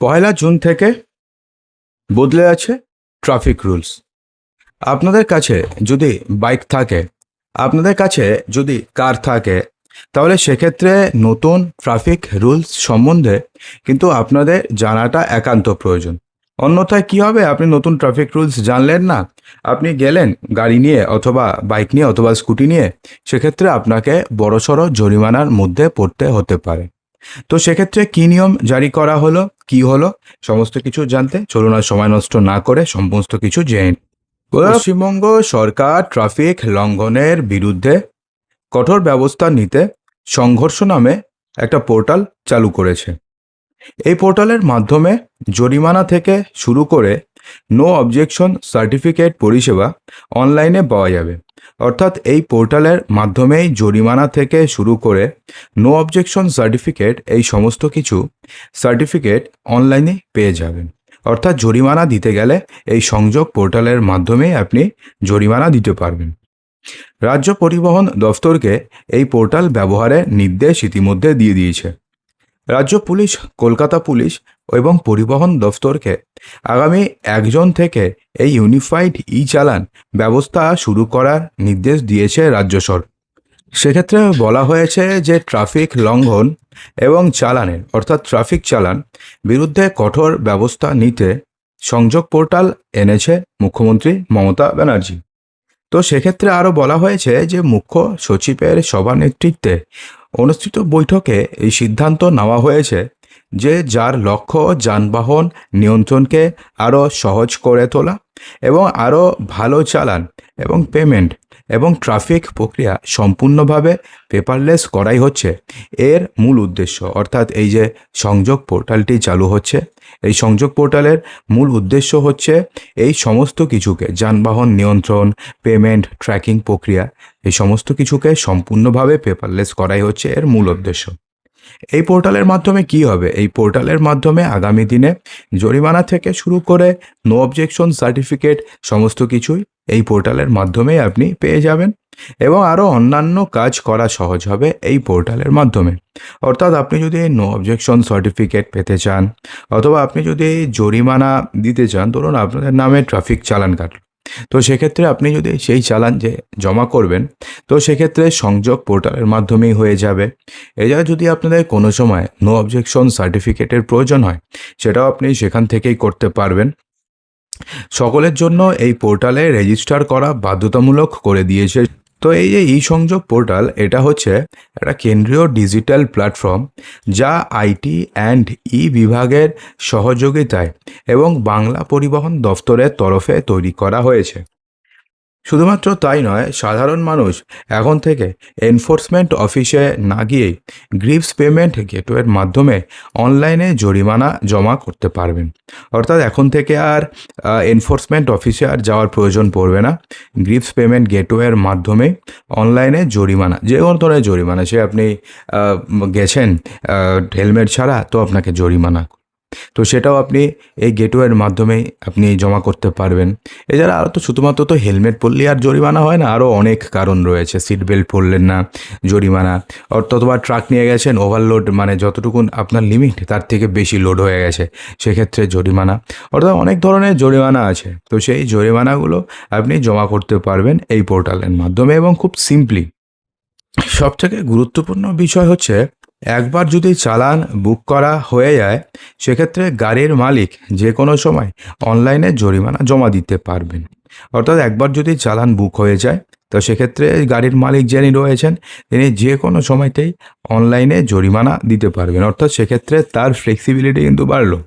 পয়লা June থেকে বদলে আছে ট্রাফিক রুলস। আপনাদের কাছে যদি বাইক থাকে, আপনাদের কাছে যদি কার থাকে, তাহলে সেক্ষেত্রে নতুন ট্রাফিক রুলস সম্বন্ধে কিন্তু আপনাদের জানাটা একান্ত প্রয়োজন। অন্যথায় কি হবে? আপনি নতুন ট্রাফিক রুলস জানলেন না, আপনি গেলেন গাড়ি নিয়ে অথবা বাইক নিয়ে অথবা স্কুটি নিয়ে, সেক্ষেত্রে আপনাকে বড়সড় জরিমানার মধ্যে পড়তে হতে পারে। তো সেক্ষেত্রে কি নিয়ম জারি করা হলো? কি হলো? সমস্ত কিছু জানতে চলুন আর সময় নষ্ট না করে সমস্ত কিছু জেনে পশ্চিমবঙ্গ সরকার ট্রাফিক লঙ্ঘনের বিরুদ্ধে কঠোর ব্যবস্থা নিতে সংঘর্ষ নামে একটা পোর্টাল চালু করেছে। এই পোর্টালের মাধ্যমে জরিমানা থেকে শুরু করে নো অবজেকশন সার্টিফিকেট পরিষেবা অনলাইনে পাওয়া যাবে। অর্থাৎ এই পোর্টালের মাধ্যমেই জরিমানা থেকে শুরু করে নো অবজেকশন সার্টিফিকেট এই সমস্ত কিছু সার্টিফিকেট অনলাইনে পেয়ে যাবেন। অর্থাৎ জরিমানা দিতে গেলে এই সংযোগ পোর্টালের মাধ্যমেই আপনি জরিমানা দিতে পারবেন। রাজ্য পরিবহন দফতরকে এই পোর্টাল ব্যবহারের নির্দেশ ইতিমধ্যে দিয়ে দিয়েছে। রাজ্য পুলিশ, কলকাতা পুলিশ এবং পরিবহন দফতরকে আগামী একজন থেকে এই ইউনিফাইড ই চালান ব্যবস্থা শুরু করার নির্দেশ দিয়েছে রাজ্য সেক্ষেত্রে বলা হয়েছে যে ট্রাফিক লঙ্ঘন এবং চালানের, অর্থাৎ ট্রাফিক চালান বিরুদ্ধে কঠোর ব্যবস্থা নিতে সংযোগ পোর্টাল এনেছে মুখ্যমন্ত্রী মমতা ব্যানার্জি। তো সেক্ষেত্রে আরও বলা হয়েছে যে মুখ্য সচিবের সভানেতৃত্বে অনুষ্ঠিত বৈঠকে এই সিদ্ধান্ত নেওয়া হয়েছে। যে যার লক্ষ্য যানবাহন নিয়ন্ত্রণকে আরও সহজ করে তোলা এবং আরও ভালো চালান এবং পেমেন্ট এবং ট্রাফিক প্রক্রিয়া সম্পূর্ণভাবে পেপারলেস করাই হচ্ছে। এর মূল উদ্দেশ্য, অর্থাৎ এই যে সংযোগ পোর্টালটি চালু হচ্ছে, এই সংযোগ পোর্টালের মূল উদ্দেশ্য হচ্ছে এই সমস্ত কিছুকে, যানবাহন নিয়ন্ত্রণ পেমেন্ট ট্র্যাকিং প্রক্রিয়া, এই সমস্ত কিছুকে সম্পূর্ণভাবে পেপারলেস করাই হচ্ছে এর মূল উদ্দেশ্য। এই পোর্টালের মাধ্যমে কি হবে? এই পোর্টালের মাধ্যমে আগামী দিনে জরিমানা থেকে শুরু করে নো অবজেকশন সার্টিফিকেট সমস্ত কিছুই এই পোর্টালের মাধ্যমেই আপনি পেয়ে যাবেন এবং আরও অন্যান্য কাজ করা সহজ হবে এই পোর্টালের মাধ্যমে। অর্থাৎ আপনি যদি নো অবজেকশন সার্টিফিকেট পেতে চান অথবা আপনি যদি জরিমানা দিতে চান, ধরুন আপনাদের নামে ট্রাফিক চালান কাটল। তো সেক্ষেত্রে আপনি যদি সেই চালান যে জমা করবেন, তো সেক্ষেত্রে সংযোগ পোর্টালের মাধ্যমেই হয়ে যাবে। এছাড়া যদি আপনাদের কোনো সময় নো অবজেকশন সার্টিফিকেটের প্রয়োজন হয়, সেটাও আপনি সেখান থেকেই করতে পারবেন। সকলের জন্য এই পোর্টালে রেজিস্টার করা বাধ্যতামূলক করে দিয়েছে তো এই যে ই সংযোগ পোর্টাল এটা হচ্ছে একটা কেন্দ্রীয় ডিজিটাল প্ল্যাটফর্ম যা আইটি অ্যান্ড ই বিভাগের সহযোগিতায় এবং বাংলা পরিবহন দফতরের তরফে তৈরি করা হয়েছে। শুধুমাত্র তাই নয়, সাধারণ মানুষ এখন থেকে এনফোর্সমেন্ট অফিসে না গিয়েই গ্রিপস পেমেন্ট গেটওয়ের মাধ্যমে অনলাইনে জরিমানা জমা করতে পারবেন। অর্থাৎ এখন থেকে আর এনফোর্সমেন্ট অফিসে আর যাওয়ার প্রয়োজন পড়বে না। গ্রিপস পেমেন্ট গেটওয়ের মাধ্যমে অনলাইনে জরিমানা, যে কোনো ধরনের জরিমানা, সে আপনি গেছেন হেলমেট ছাড়া, তো আপনাকে জরিমানা তো সেটাও আপনি এই গেটওয়ের মাধ্যমেই আপনি জমা করতে পারবেন। এছাড়া আরও তো শুধুমাত্র তো হেলমেট পরলে আর জরিমানা হয় না আরও অনেক কারণ রয়েছে। সিট বেল্ট পরলেন না, জরিমানা। অথবা ট্রাক নিয়ে গেছেন, ওভারলোড মানে যতটুকুন আপনার লিমিট, তার থেকে বেশি লোড হয়ে গেছে, সেক্ষেত্রে জরিমানা। অর্থাৎ অনেক ধরনের জরিমানা আছে, তো সেই জরিমানাগুলো আপনি জমা করতে পারবেন এই পোর্টালের মাধ্যমে এবং খুব সিম্পলি। সবথেকে গুরুত্বপূর্ণ বিষয় হচ্ছে একবার যদি চালান, বুক করা হয়ে যায়, সেক্ষেত্রে গাড়ির মালিক যে কোনো সময় অনলাইনে জরিমানা জমা দিতে পারবেন। অর্থাৎ একবার যদি চালান, বুক হয়ে যায়, তো সেক্ষেত্রে গাড়ির মালিক যিনি রয়েছেন, তিনি যে কোনো সময়তেই অনলাইনে জরিমানা দিতে পারবেন। অর্থাৎ সেক্ষেত্রে তার ফ্লেক্সিবিলিটি কিন্তু বাড়লো।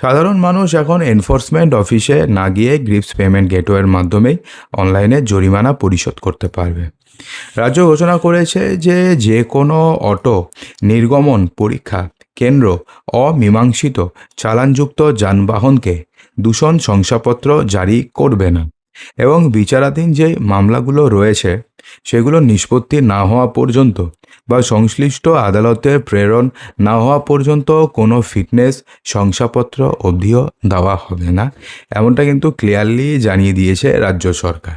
সাধারণ মানুষ এখন এনফোর্সমেন্ট অফিসে না গিয়ে গ্রিপস পেমেন্ট গেটওয়ের মাধ্যমেই অনলাইনে জরিমানা পরিশোধ করতে পারবে। রাজ্য ঘোষণা করেছে যে যে কোনো অটো নির্গমন পরীক্ষা কেন্দ্র অমীমাংসিত চালানযুক্ত যানবাহনকে দূষণ শংসাপত্র জারি করবে না এবং বিচারাধীন যে মামলাগুলো রয়েছে, সেগুলো নিষ্পত্তি না হওয়া পর্যন্ত বা সংশ্লিষ্ট আদালতে প্রেরণ না হওয়া পর্যন্ত কোনো ফিটনেস শংসাপত্র অবধিও দেওয়া হবে না, এমনটা কিন্তু ক্লিয়ারলি জানিয়ে দিয়েছে রাজ্য সরকার।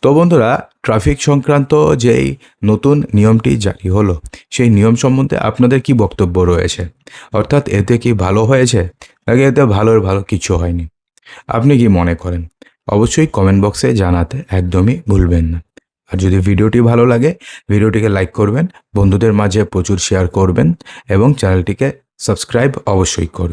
তো বন্ধুরা ট্রাফিক সংক্রান্ত যেই নতুন নিয়মটি জারি হলো, সেই নিয়ম সম্বন্ধে আপনাদের কি বক্তব্য রয়েছে? অর্থাৎ এতে কি ভালো হয়েছে, নাকি এতে ভালোর ভালো কিছু হয়নি? আপনি কি মনে করেন? অবশ্যই কমেন্ট বক্সে জানাতে একদমই ভুলবেন না। আর যদি ভিডিওটি ভালো লাগে, ভিডিওটিকে লাইক করবেন, বন্ধুদের মাঝে প্রচুর শেয়ার করবেন এবং চ্যানেলটিকে সাবস্ক্রাইব অবশ্যই করবেন।